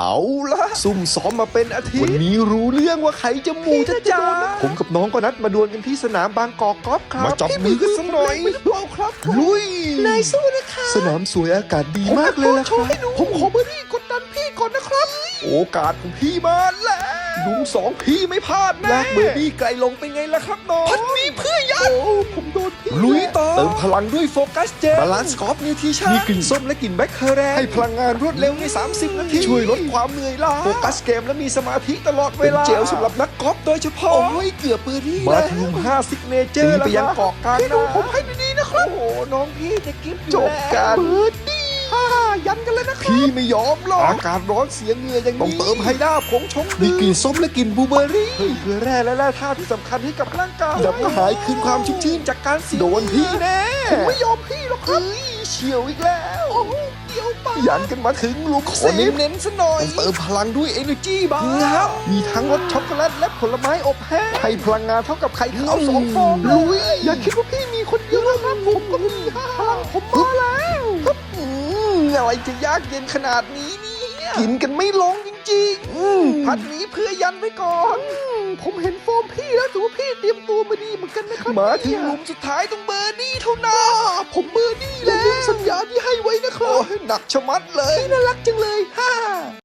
เอาละซุ่มซ้อมมาเป็นอาทิตย์ วันนี้รู้เรื่องว่าใครจะหมูจะจ้าผมกับน้องก็นัดมาดวลกันที่สนามบางกอกกอล์ฟครับ มาจับมือกันสักหน่อยครับลุยนายสู้นะคะสนามสวยอากาศดีมากเลยละครับผมขอเบอร์รี่กดดันพี่ก่อนนะครับ โอกาสของพี่มาแล้วลุมสองพี่ไม่พลาดแน่แลกเบอร์ดี้ไกลลงเป็นไงล่ะครับน้องพันมีเพื่อยันโอ้ผมโดนพี่ ลุยต่อเติมพลังด้วยโฟกัสเจลบาลานซ์กอล์ฟนิวทริชั่นมีกลิ่นส้มและกลิ่นแบล็คเคอร์แรให้พลังงานรวดเร็วใน 30 นาที ช่วยลดความเหนื่อยล้าโฟกัสเกมและมีสมาธิตลอดเวลาเป็นเจลสำหรับนักกอล์ฟโดยเฉพาะโอ้ยเกือบเบอร์รี่มาแล้วถึงหลุม5ซิกเนเจอร์ไปยังเกาะกลางพี่ดูผมให้ดีๆนะครับโอ้โหน้องพี่จะกิฟจจบบกักันนเบอร์ดี้ฮ่ายั นกันเลยนะครับพี่ไม่ยอมหรอกอากาศร้อนเสียเหงื่ออย่างนี้ต้องเติมไฮด้าผงชงมีกลิ่นส้มและกลิ่นบลูเบอร์รี่เพิ่มเกลือแร่และแร่ธาตุที่สำคัญให้กับร่างกายดับกระหายคืนความชุ่มชื่นจากการเสียโดนพี่แน่ผมไม่ยอมพี่หรอกครับเอ้ยเฉียวอีกแล้วโอ้โหเดี๋ยวไปยันกันมาถึงหลุมขอเน้นๆซะหน่อยเติมพลังด้วย Energy บาร์มีทั้งรสช็อกโกแลตและผลไม้อบแห้งให้พลังงานเท่ากับไข่ขาวสองฟองลุยอย่าคิดว่าพี่ จะยากเย็นขนาดนี้เนี่ยกินกันไม่ลงจริงๆอืมพัดนี้เพื่อยันไว้ก่อน ผมเห็นโฟมพี่แล้วถือว่าพี่เตรียมตัวมาดีเหมือนกันนะครับมาถึงเนี่ยหลุมสุดท้ายต้องเบอร์ดี้เท่านั้นผมเบอร์ดี้แล้วสัญญาที่ให้ไว้นะครับโอ้ยหนักชะมัดเลยน่ารักจังเลยฮ่า